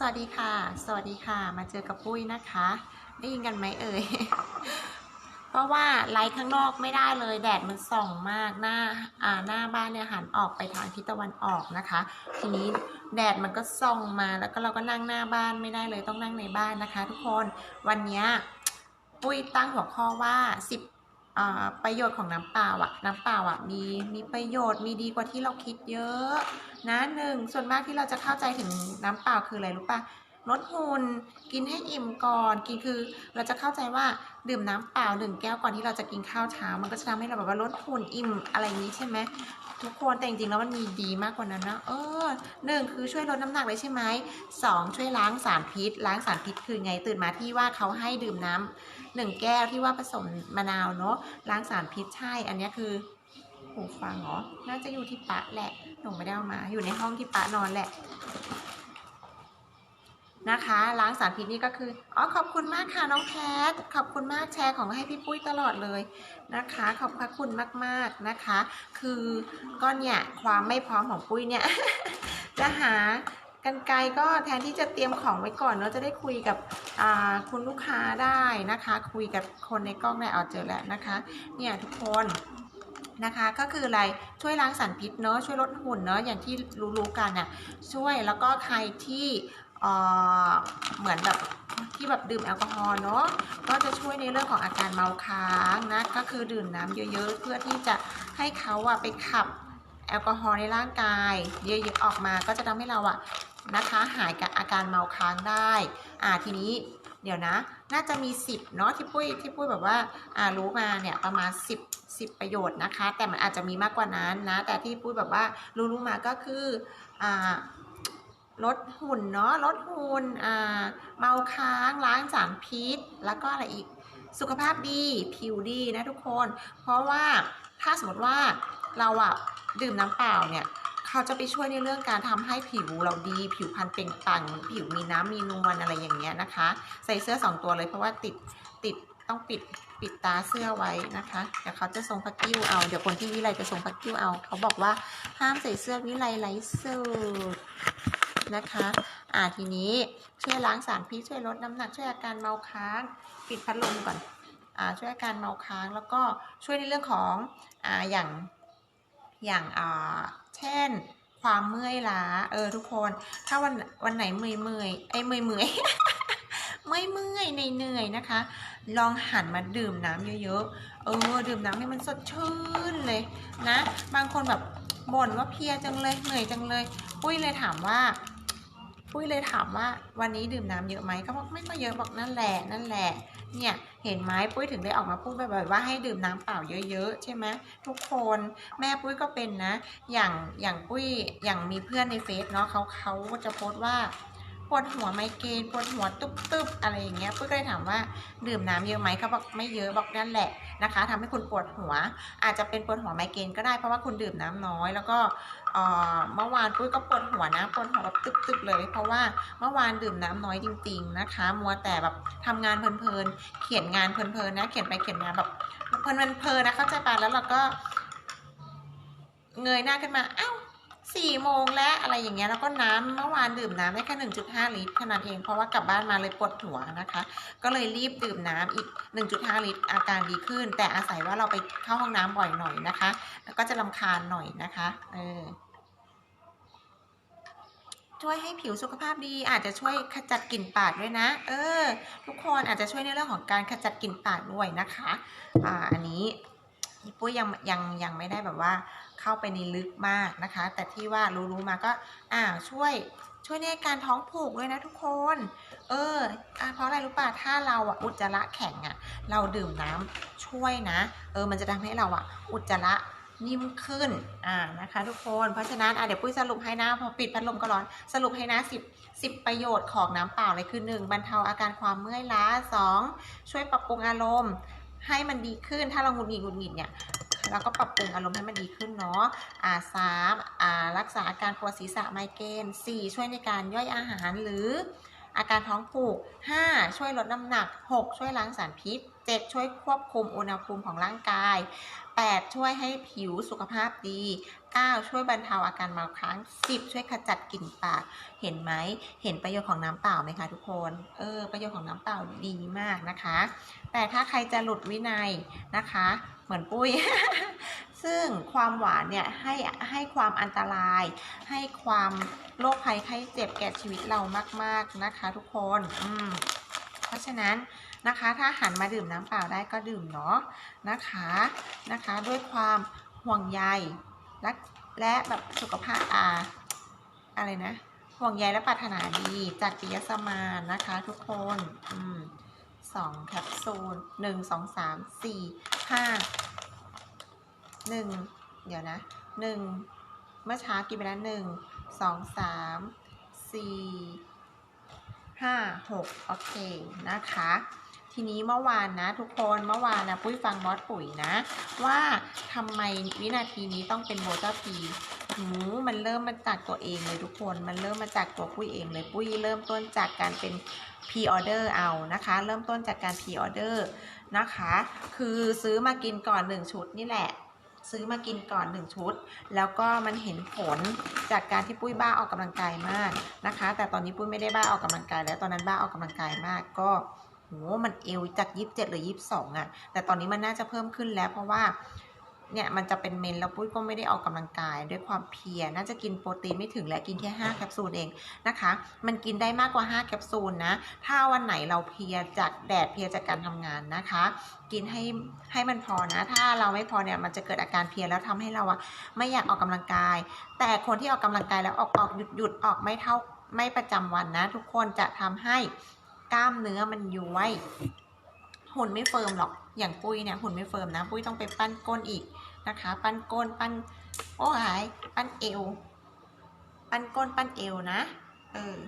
สวัสดีค่ะ สวัสดีค่ะ มาเจอกับปุ้ยนะคะ ได้ยินกันไหมเอ่ย เพราะว่าไลท์ข้างนอกไม่ได้เลย แดดมันส่องมาก หน้า อ่า หน้าบ้านเนี่ยหันออกไปทางทิศตะวันออกนะคะ ทีนี้แดดมันก็ส่องมา แล้วก็เราก็นั่งหน้าบ้านไม่ได้เลย ต้องนั่งในบ้านนะคะ ทุกคน วันนี้ปุ้ยตั้งหัวข้อว่า10 ประโยชน์ของน้ำเปล่าอะน้ำเปล่าอะมีมีประโยชน์มีดีกว่าที่เราคิดเยอะนะหนึ่งส่วนมากที่เราจะเข้าใจถึงน้ำเปล่าคืออะไรรู้ปะลดหุ่นกินให้อิ่มก่อนกินคือ เราจะเข้าใจว่าดื่มน้ำเปล่าหนึ่งแก้วก่อนที่เราจะกินข้าวเช้า มันก็จะทำให้เราแบบว่าลดหุ่นอิ่มอะไรนี้ใช่ไหมทุกคนแต่จริงๆแล้วมันมีดีมากกว่านั้นนะเออหนึ่งคือช่วยลดน้ำหนักเลยใช่ไหมสองช่วยล้างสารพิษ ล้างสารพิษคือไงตื่นมาที่ว่าเขาให้ดื่มน้ำ หนึ่งแก้วที่ว่าผสมมะนาวเนาะล้างสารพิษใช่ อันนี้คือหูฟังเหรอ น่าจะอยู่ที่ปะแหละ หนูไม่ได้เอามา อยู่ในห้องที่ปะนอนแหละ นะคะ ล้างสารพิษนี่ก็คือ อ๋อ ขอบคุณมากค่ะน้องแพทขอบคุณมากแชร์ของให้พี่ปุ้ยตลอดเลยนะคะ ขอบพระคุณมากๆนะคะ คือก็เนี่ยความไม่พร้อมของปุ้ยเนี่ยจะหา กันไกลก็แทนที่จะเตรียมของไว้ก่อนเนาะจะได้คุยกับคุณลูกค้าได้นะคะ คุยกับคนในกล้องได้เอาเจอแล้วนะคะเนี่ยทุกคนนะคะก็คืออะไรช่วยล้างสารพิษเนาะช่วยลดหุ่นเนาะอย่างที่รู้ๆกันน่ะช่วยแล้วก็ใครที่เหมือนแบบที่แบบดื่มแอลกอฮอล์เนาะก็จะช่วยในเรื่องของอาการเมาค้างนะก็คือดื่มน้ำเยอะๆ เพื่อที่จะให้เขาอะไปขับ แอลกอฮอล์ในร่างกาย เยอะๆออกมาก็จะทำให้เราอะนะคะหายกับอาการเมาค้างได้อ่าทีนี้เดี๋ยวนะ น่าจะมี 10เนาะที่ปุ้ยที่ปุ้ยแบบว่าอ่ารู้มาเนี่ยประมาณ 10 10 ประโยชน์นะคะ แต่มันอาจจะมีมากกว่านั้นนะ แต่ที่ปุ้ยแบบว่ารู้รู้มาก็คืออ่าลดหุ่นเนาะลดหุ่นอ่าเมาค้างล้างสารพิษ แล้วก็อะไรอีกสุขภาพดีผิวดีนะทุกคน เพราะว่าถ้าสมมติว่า เราอะดื่มน้ำเปล่าเนี่ยเขาจะไปช่วยในเรื่องการทำให้ผิวเราดี ผิวพรรณเปล่งปลั่งผิวมีน้ำมีนวลอะไรอย่างเงี้ยนะคะ ใส่เสื้อสองตัวเลยเพราะว่าติดติดต้องปิดปิดตาเสื้อไว้นะคะเดี๋ยวเขาจะทรงพักกิ้วเอาเดี๋ยวคนที่วิไลจะทรงพักกิ้วเอาเขาบอกว่าห้ามใส่เสื้อวิไลไร้สูทนะคะ อ่าทีนี้ช่วยล้างสารพิษช่วยลดน้ำหนักช่วยอาการเมาค้าง ปิดพัดลมก่อนอ่าช่วยอาการเมาค้างแล้วก็ช่วยในเรื่องของอ่าอย่าง อย่างอ่าเช่น ความเมื่อยล้าเออทุกคน ถ้าวันวันไหนเมื่อยเมื่อยไอ้เมื่อยเมื่อยเมื่อยเมื่อยในเหนื่อยนะคะ ลองหันมาดื่มน้ำเยอะๆ เออ ดื่มน้ำให้มันสดชื่นเลยนะ บางคนแบบบ่นว่าเพียจังเลยเหนื่อยจังเลย ปุ้ยเลยถามว่า ปุ้ยเลยถามว่าวันนี้ดื่มน้ำเยอะไหมเขาบอกไม่ก็เยอะบอกนั่นแหละนั่นแหละ เนี่ยเห็นไหมปุ้ยถึงได้ออกมาพูดบ่อยๆว่าให้ดื่มน้ำเปล่าเยอะๆใช่ไหมทุกคนแม่ปุ้ยก็เป็นนะ อย่างอย่างปุ้ยอย่างมีเพื่อนในเฟซเนาะเขาเขาจะโพสต์ว่าปวดหัวไมเกรนปวดหัวตุ๊บๆอะไรอย่างเงี้ยปุ้ยก็เลยถามว่าดื่มน้ำเยอะไหมเขาบอกไม่เยอะบอกนั่นแหละ นะคะทำให้คุณปวดหัว อาจจะเป็นปวดหัวไมเกรนก็ได้เพราะว่าคุณดื่มน้ำน้อย แล้วก็เมื่อวานปุ้ยก็ปวดหัวนะปวดหัวแบบตึบๆเลย เพราะว่าเมื่อวานดื่มน้ำน้อยจริง ๆนะคะ มัวแต่แบบทำงานเพลินๆเขียนงานเพลินๆนะเขียนไปเขียนมาแบบเพลินๆนะเข้าใจปะแล้วเราก็เงยหน้าขึ้นมาอ้าว สี่โมงแล้วอะไรอย่างเงี้ยแล้วก็น้ำเมื่อวานดื่มน้ำได้แค่หนึ่งจุดห้าลิตรเท่านั้นเองเพราะว่ากลับบ้านมาเลยปวดหัวนะคะ ก็เลยรีบดื่มน้ำอีก1.5ลิตรอาการดีขึ้น แต่อาศัยว่าเราไปเข้าห้องน้ำบ่อยหน่อยนะคะ แล้วก็จะลำคาญหน่อยนะคะเออช่วยให้ผิวสุขภาพดีอาจจะช่วยขจัดกลิ่นปากด้วยนะ เออ ทุกคนอาจจะช่วยในเรื่องของการขจัดกลิ่นปากด้วยนะคะ อ่าอันนี้ ปุ้ยยังยังยังไม่ได้แบบว่าเข้าไปในลึกมากนะคะ แต่ที่ว่ารู้ๆมาก็อ่าช่วยช่วยในการท้องผูกด้วยนะทุกคน เอออเพราะอะไรรู้ป่ะ ถ้าเราอะอุจจาระแข็งอะ เราดื่มน้ำช่วยนะ เออ มันจะทำให้เราอะ อุจจาระนิ่มขึ้น อ่า นะคะ ทุกคน เพราะฉะนั้น อะ เดี๋ยวปุ้ยสรุปให้นะ พอปิดพัดลมก็ร้อน สรุปให้นะสิบสิบประโยชน์ของน้ำเปล่าเลยคือหนึ่งบรรเทาอาการความเมื่อยล้าสองช่วยปรับปรุงอารมณ์ ให้มันดีขึ้น ถ้าเราหงุดหงิดหงุดหงิดเนี่ยเราก็ปรับปรุงอารมณ์ให้มันดีขึ้นเนาะ อ่าสามอ่ารักษาอาการปวดศีรษะไมเกรนสี่ช่วยในการย่อยอาหารหรือ อาการท้องผูก 5. ช่วยลดน้ำหนัก 6. ช่วยล้างสารพิษ 7. ช่วยควบคุมอุณหภูมิของร่างกาย 8. ช่วยให้ผิวสุขภาพดี 9. ช่วยบรรเทาอาการเมาค้าง 10. ช่วยขจัดกลิ่นปาก เห็นไหมเห็นประโยชน์ของน้ำเปล่าไหมคะทุกคน เออ ประโยชน์ของน้ำเปล่าดีมากนะคะ แต่ถ้าใครจะหลุดวินัยนะคะ เหมือนปุ้ย ซึ่งความหวานเนี่ยให้ให้ความอันตราย ให้ความโรคภัยไข้เจ็บแก่ชีวิตเรามาก ๆนะคะ ทุกคนอืมเพราะฉะนั้นนะคะถ้าหันมาดื่มน้ำเปล่าได้ก็ดื่มเนาะนะคะนะคะ ด้วยความห่วงใยและและแบบสุขภาพอาอะไรนะห่วงใยและปรารถนาดีจากปิยสมานนะคะ ทุกคนอืม สองแคปซูลหนึ่งสองสามสี่ห้าหนึ่งเดี๋ยวนะหนึ่งเมื่อเช้ากินไปแล้วหนึ่งสองสามสี่ห้าหกโอเค นะคะ ทีนี้เมื่อวานนะทุกคนเมื่อวานนะ ปุ้ยฟังบอสปุ๋ยนะ ว่าทำไมวินาทีนี้ต้องเป็นโบเจ้าที หูมันเริ่มมาจากตัวเองเลยทุกคน มันเริ่มมาจากตัวปุ้ยเองเลยปุ้ยเริ่มต้นจากการเป็น p ีออเดอร์เอานะคะ เริ่มต้นจากการ p ีออเดอร์นะคะ คือซื้อมากินก่อน 1 ชุดนี่แหละ ซื้อมากินก่อน 1 ชุด แล้วก็มันเห็นผลจากการที่ปุ้ยบ้าออกกำลังกายมากนะคะ แต่ตอนนี้ปุ้ยไม่ได้บ้าออกกำลังกาย แล้วตอนนั้นบ้าออกกำลังกายมากก็โหมันเอวจาก 27 หรือ 22อะ่ะแต่ตอนนี้มันน่าจะเพิ่มขึ้นแล้วเพราะว่า เนี่ยมันจะเป็นเมนแล้วปุ้ยก็ไม่ได้ออกกำลังกาย ด้วยความเพียน่าจะกินโปรตีนไม่ถึงและกินแค่ 5 แคปซูลเองนะคะ มันกินได้มากกว่า 5 แคปซูลนะ ถ้าวันไหนเราเพียจากแดดเพียจากการทำงานนะคะ กินให้ให้มันพอนะ ถ้าเราไม่พอเนี่ยมันจะเกิดอาการเพียแล้วทำให้เราอะไม่อยากออกกำลังกาย แต่คนที่ออกกำลังกายแล้วออกออกหยุดหยุดออกไม่เท่าไม่ประจำวันนะ ทุกคนจะทำให้กล้ามเนื้อมันย้วยหุ่นไม่เฟิร์มหรอก อย่างปุ้ยเนี่ยหุ่นไม่เฟิร์มนะ ปุ้ยต้องไปปั้นก้นอีกนะคะ ปั้นก้นปั้นโอ้ยปั้นเอว ปั้นก้นปั้นเอวนะ เออ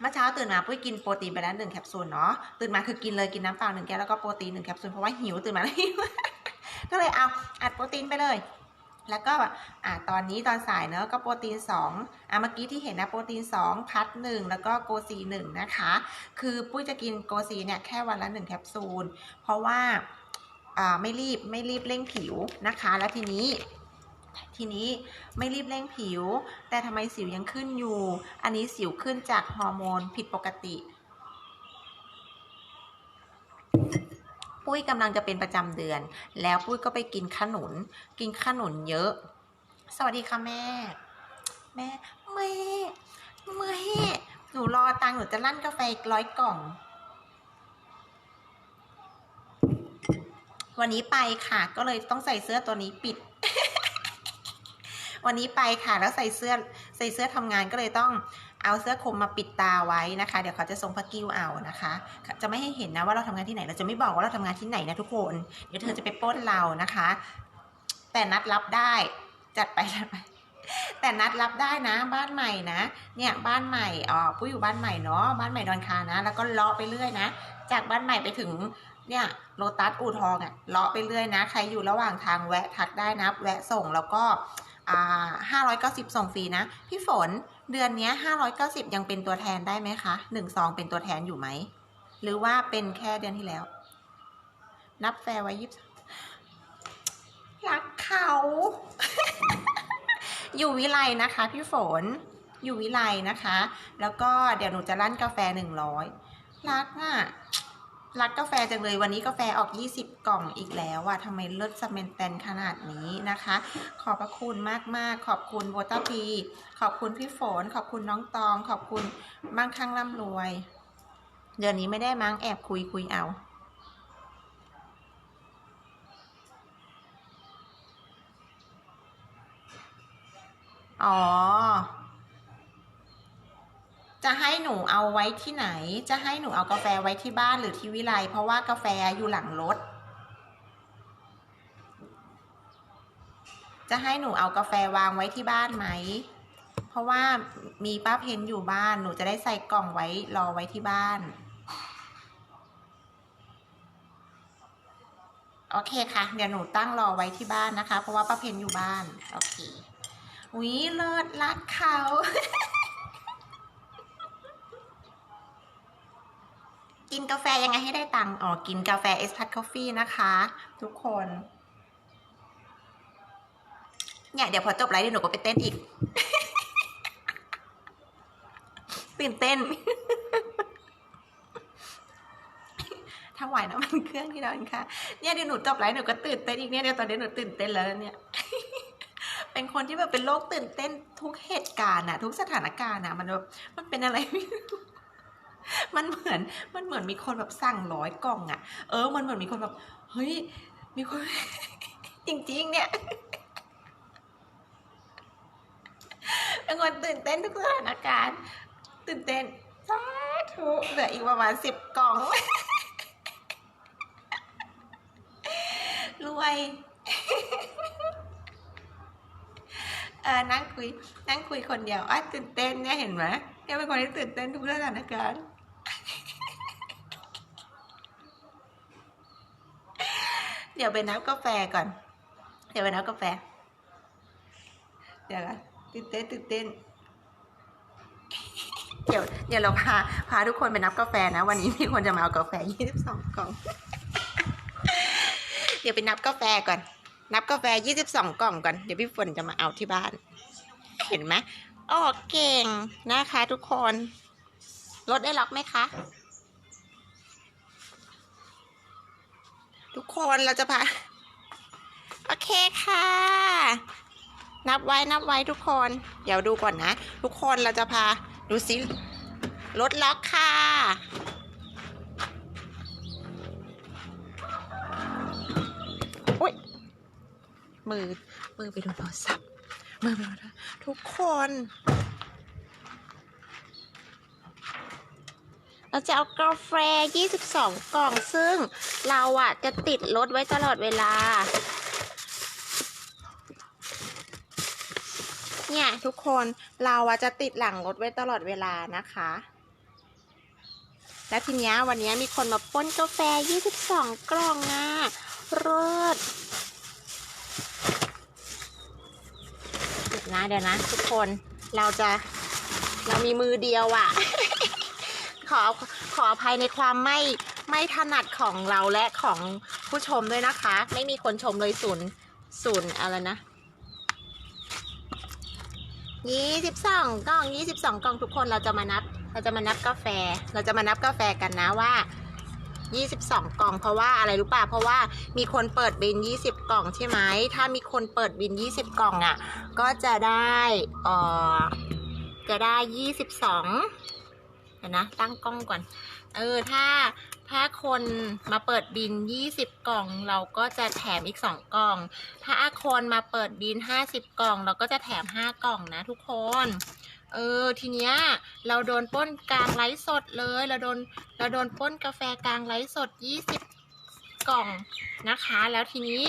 เมื่อเช้าตื่นมาปุ้ยกินโปรตีนไปแล้วหนึ่งแคปซูลเนาะตื่นมาคือกินเลยกินน้ำเปล่าหนึ่งแก้วแล้วก็โปรตีนหนึ่งแคปซูลเพราะว่าหิวตื่นมาแล้วหิว ก็เลยเอาอัดโปรตีนไปเลย แล้วก็อ่าตอนนี้ตอนสายเนอะก็โปรตีน2อะเมื่อกี้ที่เห็นนะโปรตีน 2 พัด 1 แล้วก็โกซี1นะคะ คือปุ้ยจะกินโกซีเนี่ยแค่วันละ 1 แคปซูล เพราะว่าอ่าไม่รีบไม่รีบเร่งผิวนะคะ แล้วทีนี้ทีนี้ไม่รีบเร่งผิว แต่ทำไมสิวยังขึ้นอยู่ อันนี้สิวขึ้นจากฮอร์โมนผิดปกติ ปุ้ยกำลังจะเป็นประจำเดือน แล้วปุ้ยก็ไปกินขนุน กินขนุนเยอะ สวัสดีค่ะแม่ แม่แม่แม่หนูรอตังหนูจะลั่นกาแฟอีกร้อยกล่อง วันนี้ไปค่ะ ก็เลยต้องใส่เสื้อตัวนี้ปิด วันนี้ไปค่ะ แล้วใส่เสื้อใส่เสื้อทำงานก็เลยต้อง เอาเสื้อคลุมมาปิดตาไว้นะคะ เดี๋ยวเขาจะส่งพระกิ้วเอานะคะ จะไม่ให้เห็นนะว่าเราทำงานที่ไหน เราจะไม่บอกว่าเราทำงานที่ไหนนะทุกคน เดี๋ยวเธอจะไปป้นเรานะคะ แต่นัดรับได้ จัดไปจัดไป แต่นัดรับได้นะ บ้านใหม่นะ เนี่ยบ้านใหม่อ๋อปุ้ยอยู่บ้านใหม่เนาะ บ้านใหม่ดอนคานะ แล้วก็เลาะไปเรื่อยนะ จากบ้านใหม่ไปถึงเนี่ยโลตัสอู่ทองอะเลาะไปเรื่อยนะ ใครอยู่ระหว่างทางแวะทักได้นะ แวะส่งแล้วก็ ห้าร้อยเก้าสิบส่งฟรีนะ พี่ฝนเดือนนี้ห้าร้อยเก้าสิบยังเป็นตัวแทนได้ไหมคะหนึ่งซองเป็นตัวแทนอยู่ไหม หรือว่าเป็นแค่เดือนที่แล้ว นับแฟร์ไว้ยิบรักเขา อยู่วิไลนะคะ พี่ฝน อยู่วิไลนะคะ แล้วก็เดี๋ยวหนูจะลั่นกาแฟหนึ่งร้อยรักอะ รักกาแฟจังเลยวันนี้กาแฟออก 20 กล่องอีกแล้วอะทำไมเลิศสเมนแตนขนาดนี้นะคะ ขอบพระคุณมากๆ ขอบคุณโบต้าพีขอบคุณพี่ฝน ขอบคุณน้องตอง ขอบคุณมั่งคั่งร่ำรวย เดือนนี้ไม่ได้มั้งแอบคุยคุยเอาอ๋อ จะให้หนูเอาไว้ที่ไหน จะให้หนูเอากาแฟไว้ที่บ้านหรือที่วิไลเพราะว่ากาแฟอยู่หลังรถ จะให้หนูเอากาแฟวางไว้ที่บ้านไหม เพราะว่ามีป้าเพนอยู่บ้านหนูจะได้ใส่กล่องไว้รอไว้ที่บ้าน โอเคค่ะ เดี๋ยวหนูตั้งรอไว้ที่บ้านนะคะ เพราะว่าป้าเพนอยู่บ้าน โอเควิเลิศรักเขา กินกาแฟยังไงให้ได้ตังค์อ๋อกินกาแฟเอสพัทคอฟฟี่นะคะ ทุกคน เนี่ย เดี๋ยวพอจบไลฟ์เดี๋ยวหนูก็ไปเต้นอีก ตื่นเต้นถวายน้ำมันเครื่องที่เราค่ะ เนี่ยเดี๋ยวหนูจบไลฟ์หนูก็ตื่นเต้นอีกเนี่ยเดี๋ยวตอนนี้หนูตื่นเต้นแล้วเนี่ย เป็นคนที่แบบเป็นโรคตื่นเต้นทุกเหตุการณ์อะทุกสถานการณ์อะมันแบบมันเป็นอะไรไม่รู้ มันเหมือนมันเหมือนมีคนแบบสั่งร้อยกล่องอะเออ มันเหมือนมีคนแบบเฮ้ยมีคน จริง ๆ เนี่ยเป็นคนตื่นเต้นทุกสถานการณ์ ตื่นเต้นสาธุเหลืออีกประมาณสิบกล่องรวยเออนั่งคุย นั่งคุยคนเดียวอ้าตื่นเต้นเนี่ยเห็นไหมเนี่ยเป็นคนที่ตื่นเต้นทุกสถานการณ์ ดี๋ยวไปนับกาแฟก่อน เดี๋ยวไปนับกาแฟ เดี๋ยวนะตื่นเต้นตื่นเต้นเดี๋ยวเดี๋ยวเราพาพาทุกคนไปนับกาแฟนะ วันนี้มีคนจะมาเอากาแฟ22กล่อง เดี๋ยวไปนับกาแฟก่อน นับกาแฟ22กล่องก่อน เดี๋ยวพี่ฝนจะมาเอาที่บ้าน เห็นไหมอ๋อเก่งนะคะทุกคน รถได้ล็อกไหมคะ ทุกคนเราจะพาโอเคค่ะ นับไว้นับไว้ทุกคน เดี๋ยวดูก่อนนะ ทุกคนเราจะพาดูซิรถล็อกค่ะอุ้ยมือมือไปโดนโทรศัพท์มือไปโดนทุกคน เราจะเอากาแฟ 22 กล่องซึ่งเราอะจะติดรถไว้ตลอดเวลา เนี่ยทุกคนเราอะจะติดหลังรถไว้ตลอดเวลานะคะ แล้วทีนี้วันนี้มีคนมาป้นกาแฟ 22 กล่องอะรสเดี๋ยวนะเดี๋ยวนะ ทุกคนเราจะเรามีมือเดียวอะ ขอขออภัยในความไม่ไม่ถนัดของเราและของผู้ชมด้วยนะคะ ไม่มีคนชมเลยศูนย์ศูนย์อะไรนะยี่สิบสองกล่องยี่สิบสองกล่องทุกคนเราจะมานับ เราจะมานับกาแฟ เราจะมานับกาแฟกันนะว่ายี่สิบสองกล่องเพราะว่าอะไรรู้ป่ะเพราะว่ามีคนเปิดบินยี่สิบกล่องใช่ไหมถ้ามีคนเปิดบินยี่สิบกล่องอะ ก็จะได้เอ่อจะได้ยี่สิบสอง เดี๋ยวนะ ตั้งกล้องก่อน เออ ถ้าถ้าคนมาเปิดบินยี่สิบกล่อง เราก็จะแถมอีกสองกล่อง ถ้าคนมาเปิดบินห้าสิบกล่อง เราก็จะแถมห้ากล่องนะทุกคน เออ ทีเนี้ย เราโดนป้นกลางไลฟ์สดเลย เราโดน เราโดนป้นกาแฟกลางไลฟ์สดยี่สิบกล่องนะคะ แล้วทีนี้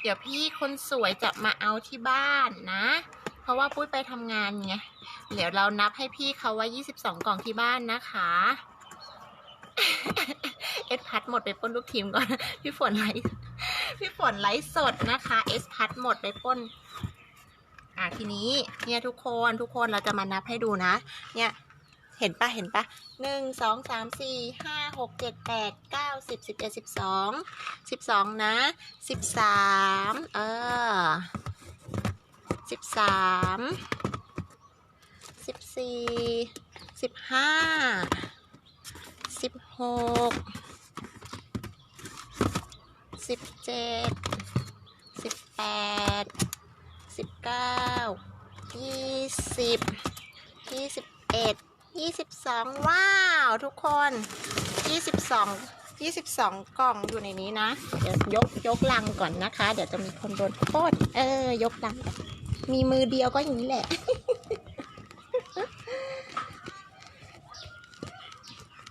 เดี๋ยวพี่คนสวยจะมาเอาที่บ้านนะ เพราะว่าปุ้ยไปทำงานไง เดี๋ยวเรานับให้พี่เขาว่า22 กล่องที่บ้านนะคะ เอสพัดหมดไปป้นลูกทีมก่อน พี่ฝนไลฟ์พี่ฝนไลฟ์สดนะคะ เอสพัดหมดไปป้น อะทีนี้เนี่ยทุกคนทุกคนเราจะมานับให้ดูนะ เนี่ยเห็นปะเห็นปะหนึ่งสองสามสี่ห้าหกเจ็ดแปดเก้าสิบสิบเอ็ดสิบสองสิบสองนะสิบสามเออ สิบสามสิบสี่สิบห้าสิบหกสิบเจ็ดสิบแปดสิบเก้ายี่สิบยี่สิบเอ็ดยี่สิบสองว้าว ทุกคนยี่สิบสองยี่สิบสองกล่องอยู่ในนี้นะ เดี๋ยวยกยกลังก่อนนะคะ เดี๋ยวจะมีคนโดนโทษเออ ยกลังก่อน มีมือเดียวก็อย่างนี้แหละ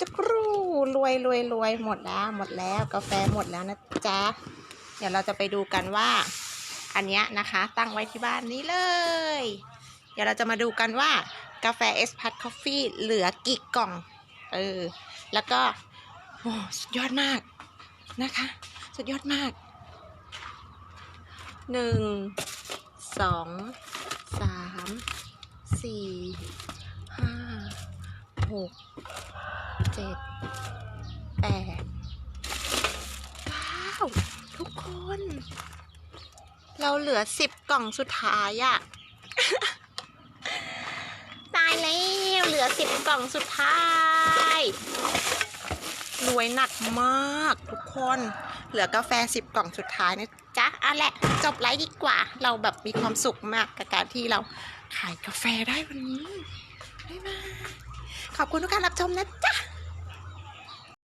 จะกรูรวยรวยรวยหมดแล้ว หมดแล้ว กาแฟหมดแล้วนะจ๊ะ เดี๋ยวเราจะไปดูกันว่า อันนี้นะคะ ตั้งไว้ที่บ้านนี้เลย เดี๋ยวเราจะมาดูกันว่ากาแฟเอสพัทคอฟฟี่เหลือกี่กล่อง เออ แล้วก็โอ้สุดยอดมากนะคะ สุดยอดมากหนึ่ง สองสามสี่ห้าหกเจ็ดแปดเก้าทุกคน เราเหลือสิบกล่องสุดท้ายอะตายแล้วเหลือสิบกล่องสุดท้ายรวยหนักมากทุกคน เหลือกาแฟสิบกล่องสุดท้ายนะ จ๊ะเอาแหละ จบไลฟ์ดีกว่า เราแบบมีความสุขมากกับการที่เราขายกาแฟได้วันนี้บ๊ายบายขอบคุณทุกการรับชมนะจ๊ะ